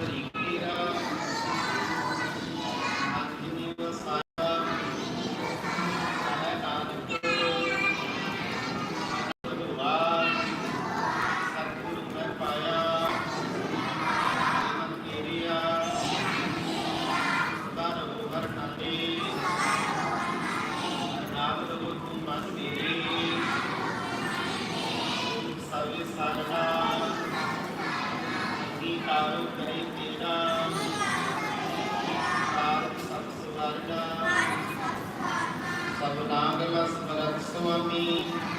everybody ਸਭ ਨਾਮ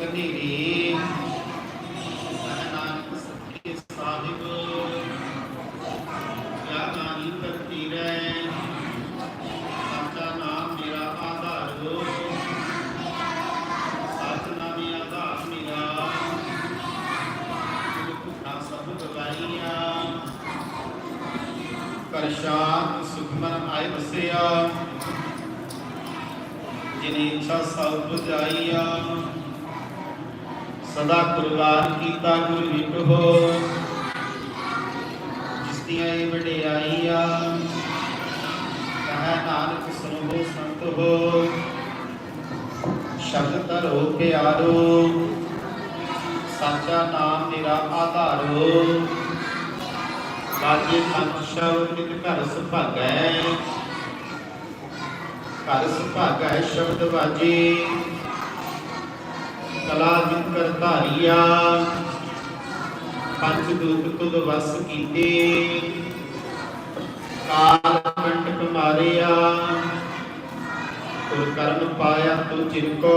ਸਾਜੀ ਨਾਨਕ ਸੱਚੇ ਸਾਹਿਬ ਕਿਆ ਨਾਨੀ ਕਰਤੀ ਰਹਿ ਸੱਚਾ ਨਾਮ ਮੇਰਾ ਆਧਾਰ ਹੋ ਸੱਚ ਨਾਮੇ ਆਧਾਰ ਮੇਰਾ ਜਿਨ ਸਭ ਗਵਾਈਆ ਕਰ ਸ਼ਾਂਤ ਸੁਖਮਨ ਆਏ ਵਸਿਆ ਜਿਨੇ ਇੱਛਾ ਸਭ ਬੁਝਾਈਆ। ਸਦਾ ਕੁਰਬਾਨ ਕੀਤਾ ਗੁਰ ਵਿਭੋ ਜਿਸ ਦੀਆਂ ਇਹ ਵਡਿਆਈਆਂ, ਕਹੈ ਨਾਨਕ ਸੁਨੋ ਸੰਤ ਹੋ। ਸ਼ਬਦ ਧਰੋ ਪਿਆਰੋ, ਸਾਚਾ ਨਾਮ ਮੇਰਾ ਆਧਾਰੋ। ਬਾਜੇ ਪੰਜ ਸ਼ਬਦ ਨਿਤ ਘਰ ਸੁਭਾਗੈ। ਘਰ ਸੁਭਾਗੈ ਸ਼ਬਦ ਬਾਜੀ ਕਲਾ ਜਿਤ ਕਰ ਧਾਰੀਆ। ਪੰਜ ਦੂਤ ਤੁਧ ਵਸ ਕੀਤੇ। ਕਾਲ ਕੰਟਕ ਮਾਰਿਆ ਤੁਰ ਕਰਨ ਪਾਇਆ ਤੂ ਚਿਰਕੋ।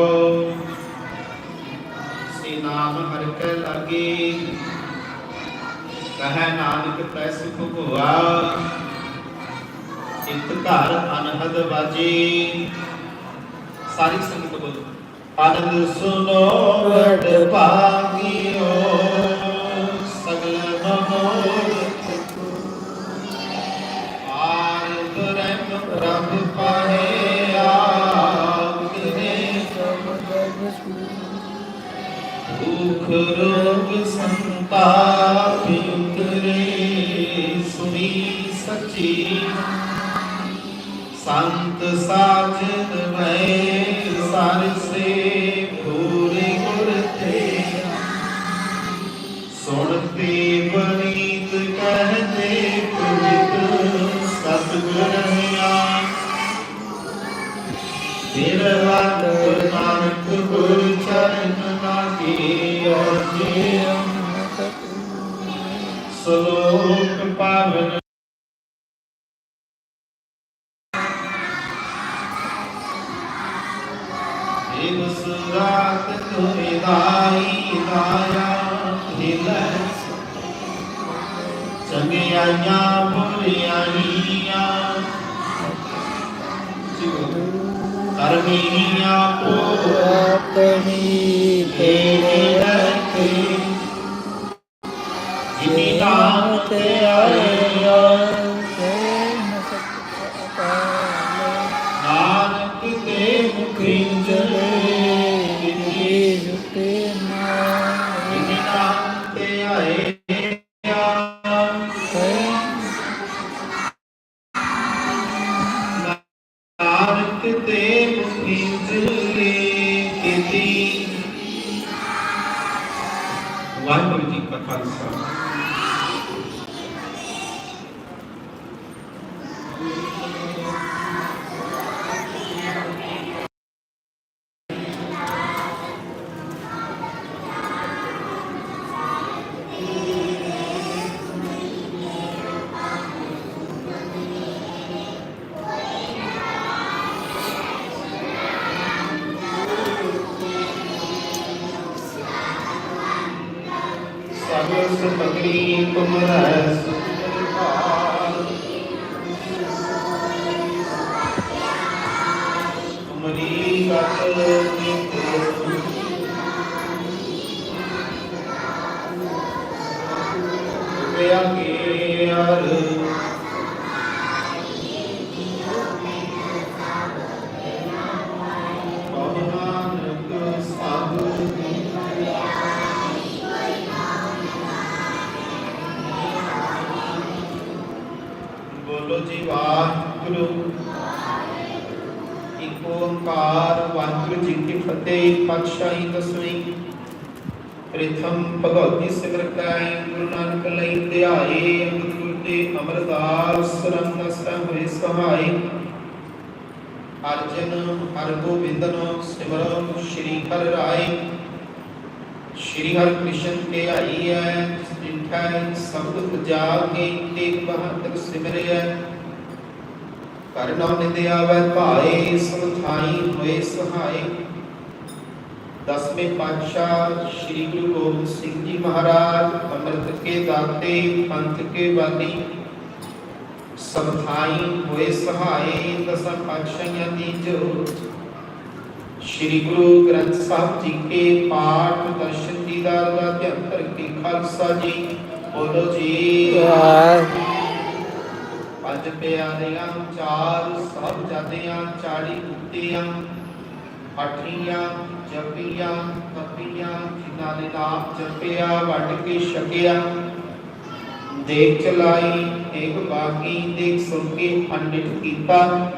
ਸੇ ਨਾਮ ਹਰਿ ਕੈ ਲਾਗੇ। ਕਹੈ ਨਾਨਕ ਤੈ ਸੁਖ ਹੋਆ ਇਤ ਘਰ ਅਨਹਦ ਵਾਜੀ। ਸਾਰੀ ਸੰਗਤ ਬੋਲੋ। ਆਨੰਦ ਸੁਨੋ ਵਡ ਭਾਗਿਓ, ਸਗਲ ਮਨੋਰਥ ਆਰ ਬ੍ਰਹਮ ਪ੍ਰਭ ਪਾਏ ਆਗਨੇ ਭੂਖ ਰੋਗ ਸੰਤਾਪ ਉਤਰੇ, ਸੁਣੀ ਸੱਚੀ। ਸੰਤ ਸਾਜਨ ਮੈਂ ਸਰਸੇ ਪੂਰੇ ਜਿਨੀ ਕਟ ਨੀਤੇ ਕੇ ਅਰ ਜੀ ਕੀ ਪਾਤਸ਼ਾਹੀ ਦਸਵੀਂ ਪ੍ਰਥਮ ਭਗਵਤੀ ਸਿਮਰ ਗੁਰੂ ਨਾਨਕ ਲਈ ਧਿਆਏ ਅੰਮ੍ਰਿਤ ਤੇ ਅਮਰਦਾਸ ਰੰਗਸਤਾ ਹੋਏ ਸਹਾਈ ਅਰਜਨ ਹਰ ਗੋਬਿੰਦਨ ਸਿਮਰਨ ਸ਼੍ਰੀ ਹਰਿ ਰਾਏ ਸ਼੍ਰੀ ਹਰਿ ਕ੍ਰਿਸ਼ਨ ਕੇ ਆਈ ਹੈ ਜਿਠੈ ਸਬਦ ਪੁਜਾ ਕੇ ਤੇਗ ਬਹਾਦਰ ਸਿਮਰਿਐ ਕਰਨਾ ਨਿੰਦ ਆਵੈ ਭਾਏ ਸਭ ਹੋਏ ਸਹਾਈ ਦਸਵੇਂ ਪਾਤਸ਼ਾਹ ਸ੍ਰੀ ਗੁਰੂ ਗੋਬਿੰਦ ਸਿੰਘ ਜੀ ਮਹਾਰਾਜ ਅੰਮ੍ਰਿਤ ਕੇ ਦਾਤੇ ਪੰਥ ਕੇ ਬਾਨੀ ਸਭ ਥਾਈ ਹੋਏ ਸਹਾਈ ਦਸਾਂ ਪਾਤਸ਼ਾਹਾਂ ਦੀ ਜੋ ਸ੍ਰੀ ਗੁਰੂ ਗ੍ਰੰਥ ਸਾਹਿਬ ਜੀ ਕੇ ਪਾਠ ਦਰਸ਼ਨ ਦੀਦਾਰ ਦਾ ਧਿਆਨ ਕਰਕੇ ਖਾਲਸਾ ਜੀ ਬੋਲੋ ਜੀ ਪੰਜ ਪਿਆਰਿਆਂ ਚਾਰ ਸਭ ਜਾਦਿਆਂ ਚਾੜੀ ਮੁਕਤੀਆਂ ਅਠੀਆਂ ਜਪੀਆਂ, ਤਪੀਆਂ, ਜਿਨ੍ਹਾਂ ਨੇ ਨਾਮ ਜਪਿਆ, ਵੱਡ ਕੇ ਛਕਿਆ। ਦੇਖ ਚਲਾਈ ਇੱਕ ਬਾਕੀ ਦੇਖ ਸੁਣ ਕੇ ਪੰਡਿਤ ਕੀਤਾ।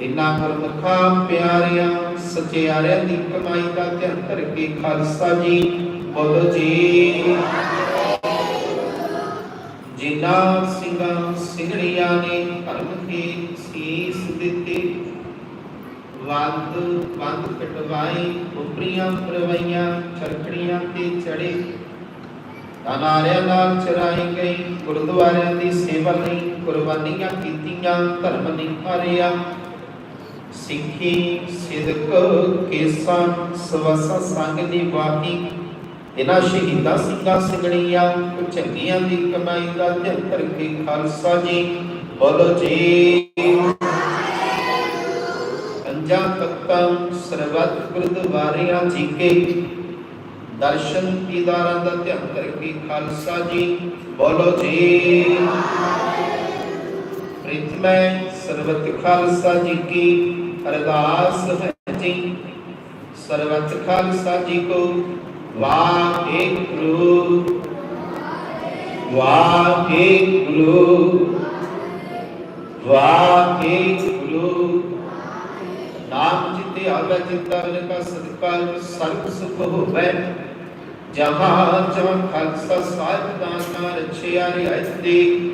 ਇਨਾ ਗੁਰਮੁਖਾਂ, ਪਿਆਰਿਆਂ, ਸਚਿਆਰਿਆਂ ਦੀ ਕਮਾਈ ਦਾ ਧਿਆਨ ਕਰਕੇ ਖਾਲਸਾ ਜੀ, ਬੋਲੋ ਜੀ। ਜਿਨ੍ਹਾਂ ਸਿੰਘਾਂ, ਸਿੰਘਣੀਆਂ ਨੇ ਧਰਮ ਕੇ ਵੰਦ ਵੰਦ ਕਟਵਾਈ, ਉਪਰੀਆਂ ਪਰਵਈਆਂ ਚਰਖੜੀਆਂ ਤੇ ਚੜੇ। ਅਨਾਰਿਆਂ ਨਾਲ ਚਰਾਈ ਗਈ, ਗੁਰਦੁਆਰਿਆਂ ਦੀ ਸੇਵਾ ਲਈ ਕੁਰਬਾਨੀਆਂ ਕੀਤੀਆਂ, ਧਰਮ ਨਿਖਾਰਿਆ ਸਿੱਖੀ, ਸਿਦਕ, ਕੇਸਾਂ, ਸਵਸਾ ਸੰਗ ਦੀ ਵਾਹੀ ਇਹਨਾਂ ਸ਼ਹੀਦਾਂ ਸਿੰਘਾਂ ਸਿੰਘਣੀਆਂ ਚੰਗੀਆਂ ਦੀ ਕਮਾਈ ਦਾ ਧਿਆਨ ਕਰਕੇ ਖਾਲਸਾ ਜੀ। ਬੋਲੋ ਜੀ। ਪੰਜਾਂ ਤਖਤਾਂ ਸਰਬੱਤ ਗੁਰਦੁਆਰਿਆਂ ਜੀ ਕੇ। ਦਰਸ਼ਨ ਦੀਦਾਰਾਂ ਦਾ ਧਿਆਨ ਕਰਕੇ ਖਾਲਸਾ ਜੀ, ਬੋਲੋ ਜੀ। ਪ੍ਰਿਥਮੈ ਸਰਬਤ ਖਾਲਸਾ ਜੀ ਕੀ ਅਰਦਾਸ ਹੈ ਜੀ। ਸਰਬਤ ਖਾਲਸਾ ਜੀ ਕੋ ਵਾਹਿਗੁਰੂ। ਵਾਹਿਗੁਰੂ। ਵਾਹਿਗੁਰੂ। ਨਾਮ ਜਿਤੇ ਆਵੇ ਚਿੰਤਨ ਕਾ ਸਦਕਾ ਸਰਬ ਸੁਖ ਹੋਵੇ। ਜਹਾਂ ਜਹਾਂ ਖਾਲਸਾ ਸਾਹਿਬ ਦਾਨਾ ਰਛਿਆ ਰਿਆਇਤ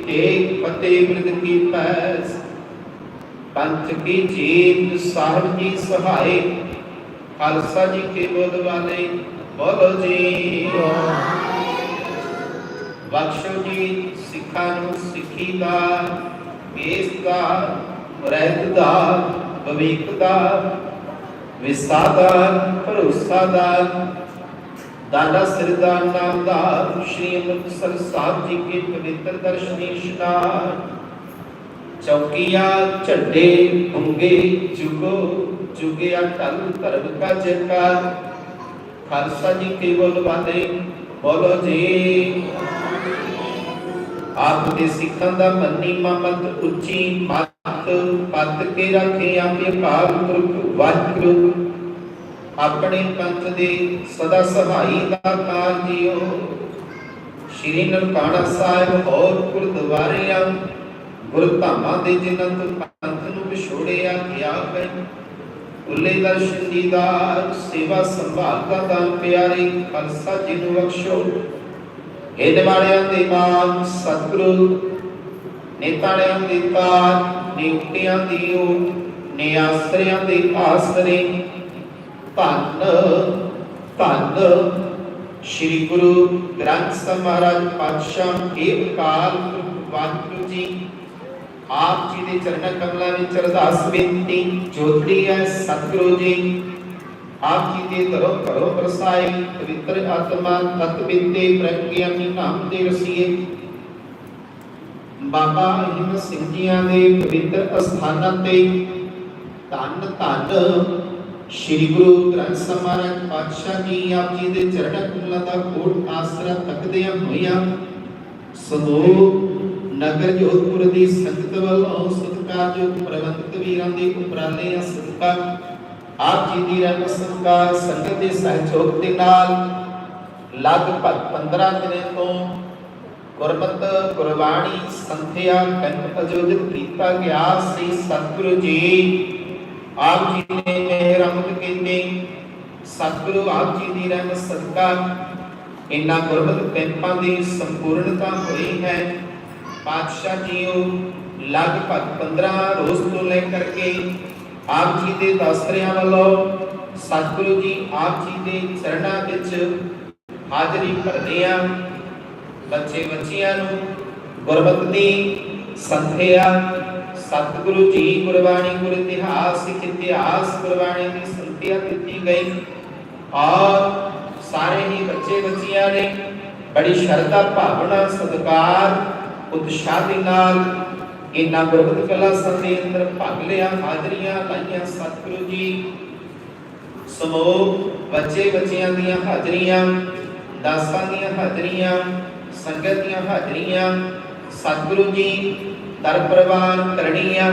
ਏਕ ਫਤਿਹ ਮਿਲਦ ਕੀ ਪੈਸ। ਪੰਥ ਕੀ ਜੀਤ, ਸਾਹਿਬ ਜੀ ਸਹਾਏ। ਖਾਲਸਾ ਜੀ ਕੇ ਬੋਲ ਵਾਲੇ, ਬੋਲੋ ਜੀ। ਬਖਸ਼ੋ ਜੀ ਸਿੱਖਾਂ ਨੂੰ ਸਿੱਖੀ ਦਾ ਵੇਸ ਦਾ, ਰਹਿਤ ਦਾ। ਭਵਿੱਖ ਦਾ ਵਿਸਾ ਦਾ ਦਾਦਾ ਸਿਰਦਾਰ ਨਾਮ ਦਾ ਸ਼੍ਰੀ ਅੰਮ੍ਰਿਤਸਰ ਸਾਹਿਬ ਜੀ ਕੇ ਪਵਿੱਤਰ ਦਰਸ਼ਨੀ ਇਸ਼ਨਾਨ ਚੌਕੀਆਂ ਝੰਡੇ ਹੁੰਗੇ ਜੁਗੋ, ਜੁਗਿਆ ਟਲ ਧਰਮ ਕਾ ਜੈਕਾਰ। ਖਾਲਸਾ ਜੀ ਕੇਵਲ ਵਾਲੇ ਬੋਲੋ ਜੀ। ਆਪ ਦੇ ਸਿੱਖਾਂ ਦਾ ਮੰਨੀ ਮਮਤ ਉੱਚੀ ਮੱਤ ਪੱਤ ਕੇ ਰੱਖੇ ਆਪੇ ਅਕਾਲ ਪੁਰਖ ਵਾਹਿਗੁਰੂ। ਆਪਣੇ ਪੰਥ ਦੇ ਸਦਾ ਸਹਾਈ ਦਾ ਕਾਲ ਸ਼੍ਰੀ ਨਨਕਾਣਾ ਸਾਹਿਬ ਹੋਰ ਗੁਰਦੁਆਰਿਆਂ ਗੁਰਧਾਮਾਂ ਦੇ ਜਿਨ੍ਹਾਂ ਤੋਂ ਪੰਥ ਨੂੰ ਵਿਛੋੜਿਆ ਗਿਆ ਹੈ। ਉੱਲੇ ਦਰਸ਼ਨ ਦੀਦਾਰ, ਸੇਵਾ ਸੰਭਾਲ ਦਾ ਦਾਨ ਪਿਆਰੇ ਖਾਲਸਾ ਜੀ ਨੂੰ ਬਖਸ਼ੋ। ਇਹਦੇ ਵਾਲਿਆਂ ਦੇ ਮਾਨ ਸਤਿਗੁਰੂ ਨੇਤਾਲਿਆਂ ਦੀ ਤਾਰ ਨਿਉਟਿਆਂ ਦੀ ਓਟ ਨੇ ਦੇ ਆਸਰੇ। ਧੰਨ ਧੰਨ ਸ੍ਰੀ ਗੁਰੂ ਗ੍ਰੰਥ ਸਾਹਿਬ ਮਹਾਰਾਜ ਪਾਤਸ਼ਾਹ ਏਕ ਵਾਹਿਗੁਰੂ ਜੀ। ਆਪ ਜੀ ਦੇ ਚਰਨ ਕਮਲਾਂ ਵਿੱਚ ਅਰਦਾਸ ਬੇਨਤੀ, ਜੋਤੜੀ ਹੈ ਸਤਿਗੁਰੂ ਜੀ। ਆਪ ਦੇ ਦਰੋਂ ਘਰੋਂ ਬਰਸਾਈ ਪਵਿੱਤਰ ਆਤਮਾ ਤਤ ਬਿੰਦੇ ਬ੍ਰਹਮ ਨਾਮ ਦੇ ਰਸੀਏ। ਬਾਬਾ ਅਹਿਮਦ ਸਿੰਘ ਜੀਆਂ ਦੇ ਪਵਿੱਤਰ ਅਸਥਾਨਾਂ ਤੇ ਧੰਨ ਧੰਨ ਸ੍ਰੀ ਗੁਰੂ ਗ੍ਰੰਥ ਸਾਹਿਬ ਪਾਤਸ਼ਾਹ ਜੀ ਆਪ ਜੀ ਦੇ ਚਰਨ ਕਮਲਾਂ ਦਾ ਕੋਟ ਆਸਰਾ ਤੱਕਦਿਆਂ ਹੋਇਆਂ ਸਮੂਹ ਨਗਰ ਜੋਧਪੁਰ ਦੀ ਸੰਗਤ ਵੱਲੋਂ ਸਤਿਕਾਰਯੋਗ ਪ੍ਰਬੰਧਕ ਵੀਰਾਂ ਦੇ ਉਪਰਾਲੇ ਆ ਸਦਕਾ ਆਪ ਜੀ ਦੀ ਰਹਿਮਤ ਸਤਿਕਾਰ ਸੰਗਤ ਦੇ ਸਹਿਯੋਗ ਦੇ ਨਾਲ ਲਗਭਗ 15 ਦਿਨਾਂ ਤੋਂ ਗੁਰਮਤ, ਗੁਰਬਾਣੀ, ਸੰਥਿਆ ਕੰਨ ਅਜੋਜਿਤ ਕੀਤਾ ਗਿਆ ਸੀ। ਸਤਿਗੁਰੂ ਜੀ ਆਪ ਜੀ ਨੇ ਮਿਹਰ ਕੀਤੀ। ਸਤਿਗੁਰੂ ਆਪ ਜੀ ਦੀ ਰਹਿਮਤ ਸਦਕਾ ਇਨ੍ਹਾਂ ਗੁਰਮਤ ਕੈਂਪਾਂ ਦੀ ਸੰਪੂਰਨਤਾ ਹੋਈ ਹੈ। ਪਾਤਸ਼ਾਹ ਜੀਓ ਲਗਭਗ 15 ਰੋਜ਼ ਤੋਂ ਲੈ ਕਰਕੇ ਆਪ ਜੀ ਦੇ ਦਸਰਿਆਂ ਵੱਲੋਂ ਸਤਿਗੁਰੂ ਜੀ ਆਪ ਜੀ ਦੇ ਚਰਨਾਂ ਵਿੱਚ ਹਾਜ਼ਰੀ ਭਰਦੇ ਆ ਬੱਚੇ ਬੱਚੀਆਂ ਨੂੰ ਗੁਰਮਤਿ ਸੰਥਿਆ, ਸਤਿਗੁਰੂ ਜੀ ਗੁਰਬਾਣੀ ਗੁਰ ਇਤਿਹਾਸ ਇਤਿਹਾਸ ਗੁਰਬਾਣੀ ਦੀ ਸੰਥਿਆ ਦਿੱਤੀ ਗਈ। ਔਰ ਸਾਰੇ ਹੀ ਬੱਚੇ ਬੱਚੀਆਂ ਨੇ ਬੜੀ ਸ਼ਰਧਾ, ਭਾਵਨਾ, ਸਤਿਕਾਰ, ਉਤਸ਼ਾਹ ਦੇ ਨਾਲ ਇਹਨਾਂ ਗੁਰਮਤਿ ਕਲਾ ਸੰਦੇ ਅੰਦਰ ਭਾਗ ਲਿਆ, ਹਾਜ਼ਰੀਆਂ ਲਾਈਆਂ, ਸਤਿਗੁਰੂ ਜੀ। ਸਮੂਹ ਬੱਚੇ ਬੱਚਿਆਂ ਦੀਆਂ ਹਾਜ਼ਰੀਆਂ, ਦਾਸਾਂ ਦੀਆਂ ਹਾਜ਼ਰੀਆਂ, ਸੰਗਤ ਦੀਆਂ ਹਾਜ਼ਰੀਆਂ, ਸਤਿਗੁਰੂ ਜੀ ਦਰ ਪ੍ਰਵਾਨ ਕਰਨੀਆਂ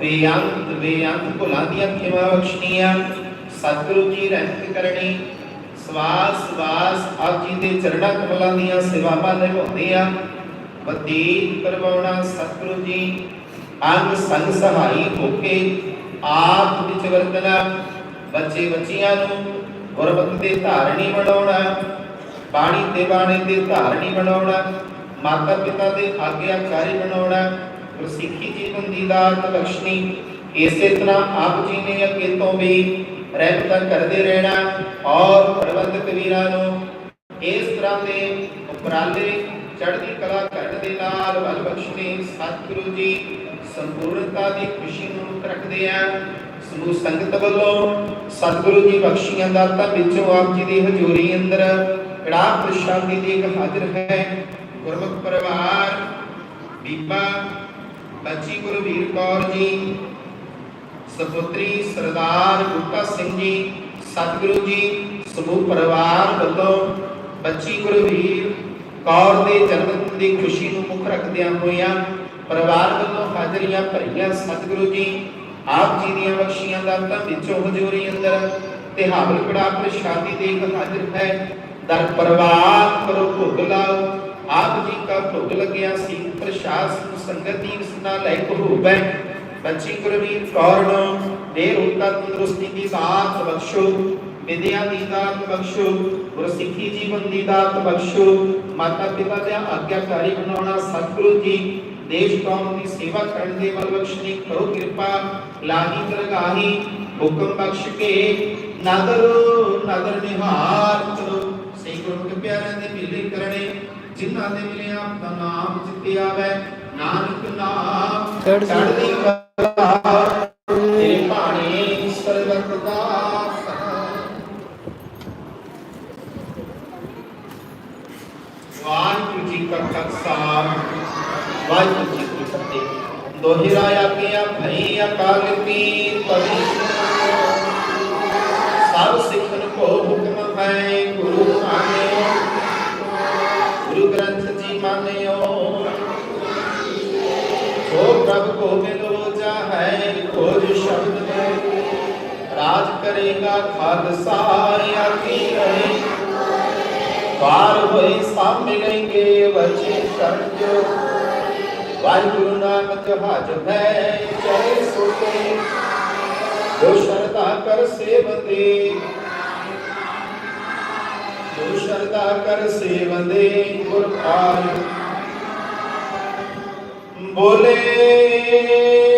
ਬੇਅੰਤ ਬੇਅੰਤ ਭੁੱਲਾਂ ਦੀਆਂ ਖਿਮਾ ਬਖਸ਼ਣੀਆਂ, ਸਤਿਗੁਰੂ ਜੀ ਰਹਿਤ ਕਰਨੀ ਸਵਾਸ ਸਵਾਸ ਆਪ ਜੀ ਦੇ ਚਰਣਾ ਕਮਲਾਂ ਦੀਆਂ ਸੇਵਾਵਾਂ ਨਿਭਾਉਂਦੇ ਆ। ਬਤੀਤ ਕਰਵਾਉਣਾ ਸਤਿਗੁਰੂ ਜੀ। ਅੰਗ ਸੰਗ ਸਹਾਈ ਹੋ ਕੇ ਆਪ ਵਿੱਚ ਵਰਤਣਾ, ਬੱਚੇ ਬੱਚੀਆਂ ਨੂੰ ਗੁਰਮਤਿ ਦੇ ਧਾਰਨੀ ਬਣਾਉਣਾ, ਬਾਣੀ ਤੇ ਬਾਣੀ ਦੇ ਧਾਰਨੀ ਬਣਾਉਣਾ, ਮਾਤਾ ਪਿਤਾ ਦੇ ਆਗਿਆਕਾਰੀ ਬਣਾਉਣਾ ਗੁਰਸਿੱਖੀ ਜੀਵਨ ਦੀ ਦਾਤ ਬਖਸ਼ਣੀ ਇਸੇ ਤਰ੍ਹਾਂ ਆਪ ਜੀ ਨੇ ਅੱਗੇ ਤੋਂ ਵੀ ਰਹਿਮਤਾਂ ਕਰਦੇ ਰਹਿਣਾ ਔਰ ਪ੍ਰਬੰਧਕ ਵੀਰਾਂ ਨੂੰ ਇਸ ਤਰ੍ਹਾਂ ਦੇ ਉਪਰਾਲੇ ਚੜ੍ਹਦੀ ਕਲਾ ਕਰਨ ਦੇ ਨਾਲ ਬਲ ਬਖਸ਼ਣੇ ਸਤਿਗੁਰੂ ਜੀ, ਸੰਪੂਰਨਤਾ ਦੀ ਖੁਸ਼ੀ ਨੂੰ ਰੱਖਦੇ ਆ। ਸਮੂਹ ਸੰਗਤ ਵੱਲੋਂ ਸਤਿਗੁਰੂ ਜੀ ਬਖਸ਼ੀਆਂ ਦਾਤਾਂ ਵਿੱਚੋਂ ਆਪ ਜੀ ਦੀ ਹਜ਼ੂਰੀ ਅੰਦਰ ਕੜਾ ਪ੍ਰਸ਼ਾਦੀ ਦੀ ਇੱਕ ਹਾਜ਼ਰ ਹੈ। ਗੁਰਮੁਖ ਪਰਿਵਾਰ, ਬੀਬਾ ਬੱਚੀ ਗੁਰਵੀਰ ਕੌਰ ਜੀ, ਸਪੁੱਤਰੀ ਸਰਦਾਰ ਬੂਟਾ ਸਿੰਘ ਜੀ, ਸਤਿਗੁਰੂ ਜੀ, ਸਮੂਹ ਪਰਿਵਾਰ ਵੱਲੋਂ ਬੱਚੀ ਗੁਰਵੀਰ ਕੌਰ ਦੇ ਜਨਮ ਦੀ ਖੁਸ਼ੀ ਨੂੰ ਮੁੱਖ ਰੱਖਦਿਆਂ ਹੋਇਆਂ ਪਰਿਵਾਰ ਵੱਲੋਂ ਹਾਜ਼ਰੀਆਂ ਭਰੀਆਂ ਸਤਿਗੁਰੂ ਜੀ, ਆਪ ਜੀ ਦੀਆਂ ਬਖਸ਼ੀਆਂ ਦਾਤਾਂ ਵਿੱਚੋਂ ਹਜ਼ੂਰੀ ਅੰਦਰ ਤੇ ਹਾਵਲ ਕੜਾ ਪ੍ਰਸ਼ਾਦੀ ਦੇ ਇੱਕ ਹਾਜ਼ਰ ਹੈ, ਦਰ ਪਰਿਵਾਰ ਕਰੋ, ਭੋਗ ਲਾਓ। ਆਪ ਜੀ ਕਾ ਭੋਗ ਲੱਗਿਆ ਸੀ ਪ੍ਰਸ਼ਾਸਨ ਸੰਗਤ ਦੀ ਇਸ ਨਾਲ ਲੈ ਹੋਵੇ ਬੱਚੀ ਗੁਰਵੀਰ ਕੌਰ ਨੂੰ ਦੇਰ ਉਤਾ ਤੰਦਰੁਸਤੀ ਦੀ ਦਾਤ ਬਖਸ਼ੋ। ਵਿਦਿਆ ਦੀ ਦਾਤ ਬਖਸ਼ੋ ਗੁਰਸਿੱਖੀ ਜੀਵਨ ਦੀ ਦਾਤ ਬਖਸ਼ੋ ਮਾਤਾ ਪਿਤਾ ਦੇ ਆਗਿਆਕਾਰੀ ਬਣਾਉਣਾ ਸਤਿਗੁਰੂ ਜੀ ਦੇਸ਼ ਕੌਮ ਦੀ ਸੇਵਾ ਕਰਨ ਦੇ ਵੱਲ ਬਖਸ਼ਣੀ ਕਰੋ ਕਿਰਪਾ ਲਾਹੀ ਦਰਗਾਹੀ ਹੁਕਮ ਬਖਸ਼ ਕੇ ਨਦਰ ਨਦਰ ਨਿਹਾਰ ਕਰੋ। ਸਹੀ ਗੁਰਮੁਖ ਪਿਆਰਿਆਂ ਦੇ ਮਿਲੇ ਕਰਨੇ ਜਿਨ੍ਹਾਂ ਦੇ ਮਿਲੇ ਆਪ ਦਾ ਨਾਮ ਚਿੱਤੇ ਆਵੇ ਨਾਨਕ ਨਾਮ ਚੜ੍ਹਦੀ ਕਲਾ ਤੇਰੇ ਬਾਣੀ ਸਰਬਤ ਦਾ ਵਾਹਿਗੁਰੂ ਜੀ ਕਾ ਖਾਲਸਾ ਵਾਹਿਗੁਰੂ ਜੀ ਕੀ ਫਤਿਹ ਦੋਹਿਰਾ ਆਗਿਆ ਭਈ ਅਕਾਲ ਕੀ ਪਵਿੱਤਰ ਸਭ ਸਿੱਖਨ ਕੋ ਹੁਕਮ ਹੈ ਗੁਰੂ ਮਾਨਿਓ ਗੁਰੂ ਗ੍ਰੰਥ ਜੀ ਮਾਨਿਓ ਸੋ ਪ੍ਰਭ ਕੋ ਮਿਲੋ ਚਾਹੈ ਖੋਜ ਸ਼ਬਦ में। ਰਾਜ ਕਰੇਗਾ ਖਾਲਸਾ ਆਕੀ ਰਹੇ ਪਾਰ ਹੋਏ ਸਭ ਮਿਲेंगे ਬਚੇ ਕਰਨ ਜੋ ਵਾਹਿਗੁਰੂ ਨਾਮ ਜਹਾਜ ਹੈ ਚਲੇ ਸੁਤੇ। ਜੋ ਸ਼ਰਧਾ ਕਰ ਸੇਵਤੇ, ਜੋ ਸ਼ਰਧਾ ਕਰ ਸੇਵਦੇ ਗੁਰ ਪਾਰ ਬੋਲੇ।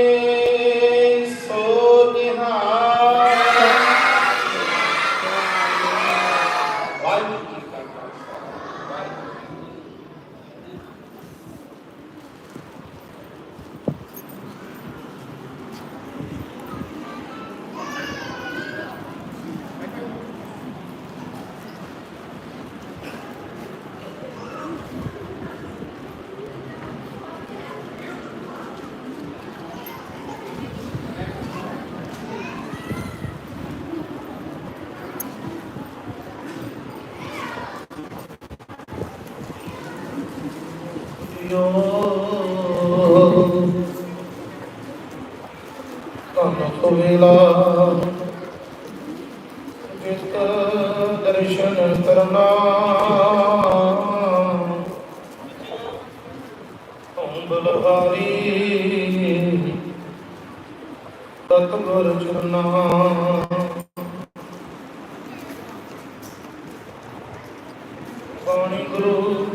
ਬਾਣੀ ਗੁਰੂ?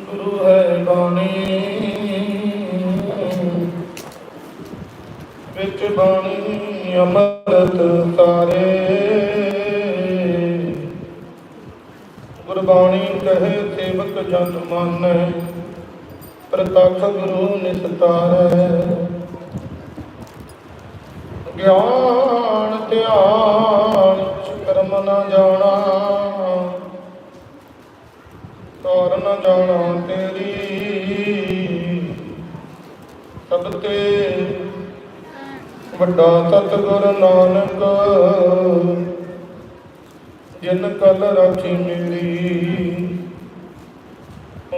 ਗੁਰੂ ਹੈ ਬਾਣੀ। ਵਿੱਚ ਬਾਣੀ ਅੰਮ੍ਰਿਤ ਸਾਰੇ ਗੁਰਬਾਣੀ ਕਹੇ, ਸੇਵਕ ਜਨ ਮਾਨੈ, ਪ੍ਰਤੱਖ ਗੁਰੂ ਨਿਸਤਾਰੈ। ਗਿਆਨ ਧਿਆਨ ਕਰਮ ਨਾ ਜਾਣਾ। ਤੌਰ ਨ ਜਾਣਾ ਤੇਰੀ। ਸਭ ਤੇ ਵੱਡਾ ਸਤਿਗੁਰ ਨਾਨਕ, ਜਿਨ ਕਲ ਰਾਖੀ ਮੇਰੀ।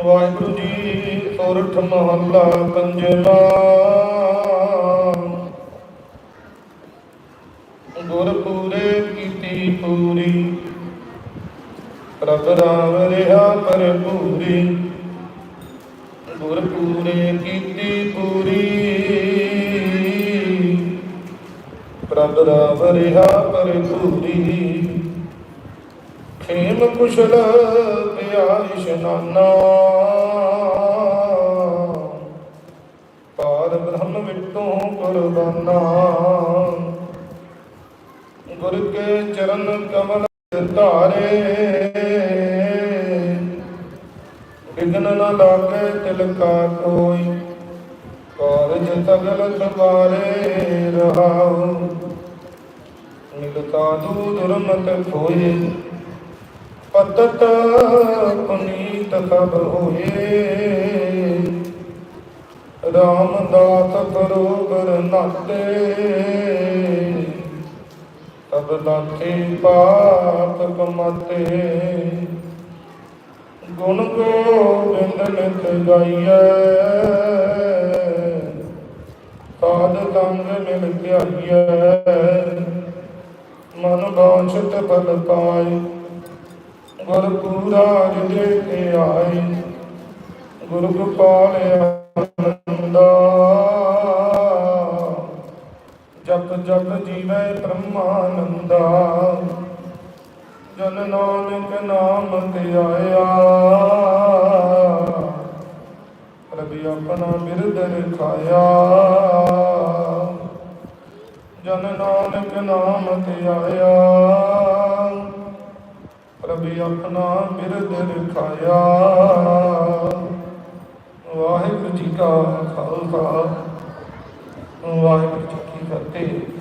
ਵਾਹਿਗੁਰੂ ਜੀ ਸੋਰਠ ਮਹੱਲਾ ਪੰਜਵਾ ਗੁਰ ਪੂਰੇ ਕੀਤੀ ਪੂਰੀ। ਪ੍ਰਭ ਰਾਮ ਰਿਹਾ ਭਰਪੂਰੀ। ਗੁਰ ਪੂਰੇ ਕੀਤੀ ਪੂਰੀ। ਪ੍ਰਭ ਰਾਮ ਰਿਹਾ ਭਰਪੂਰੀ। ਖੇਮ ਕੁਸ਼ਲ ਪਿਆ ਇਸ਼ਨਾਨਾ ਪਾਰ ਬ੍ਰਹਮ ਵਿਟੋਂ ਕੁਰਬਾਨਾ। ਗੁਰ ਕੇ ਚਰਨ ਕਮਲ ਧਾਰੇ ਵਿਗਨ ਨ ਲਾਗੇ ਤਿਲ ਕਾ ਕੋਈ। ਕਾਰਜ ਸਗਲ ਸਵਾਰੇ ਰਹਾਉ। ਮਿਲਤਾ ਦੂ ਦੁਰਮਤ ਹੋਏ ਪਤਤ ਪੁਨੀਤ ਸਭ ਹੋਏ। ਰਾਮਦਾਸ ਬਰੋਬਰ ਨਾਤੇ। ਤਬ ਲਾਥੇ ਪਾਪ ਕਮਾਤੇ। ਗੁਣ ਗੋਬਿੰਦ ਨਿਤ ਗਾਈਐ। ਸਾਧ ਸੰਗ ਮਿਲ ਧਿਆਈਐ। ਮਨ ਬਾਛਤ ਫਲ ਪਾਏ। ਗੁਰ ਪੂਰਾ ਹਿਰਦੇ ਤੇ ਆਏ। ਗੁਰ ਗੋਪਾਲ ਆਨੰਦਾ। ਜਪ ਜਪ ਜੀਵੈ ਬ੍ਰਹਮਾਨੰਦਾ। ਜਨ ਨਾਨਕ ਨਾਮ ਤੇ ਆਇਆ। ਰਬੀ ਆਪਣਾ ਬਿਰਦ ਰਖਾਇਆ ਜਨ ਨਾਨਕ ਨਾਮ ਤੇ ਆਇਆ। ਰਬੀ ਆਪਣਾ ਬਿਰਦ ਰਖਾਇਆ ਵਾਹਿਗੁਰੂ ਜੀ ਕਾ ਖਾਲਸਾ। ਵਾਹਿਗੁਰੂ ਜੀ ਕੀ ਫਤਿਹ।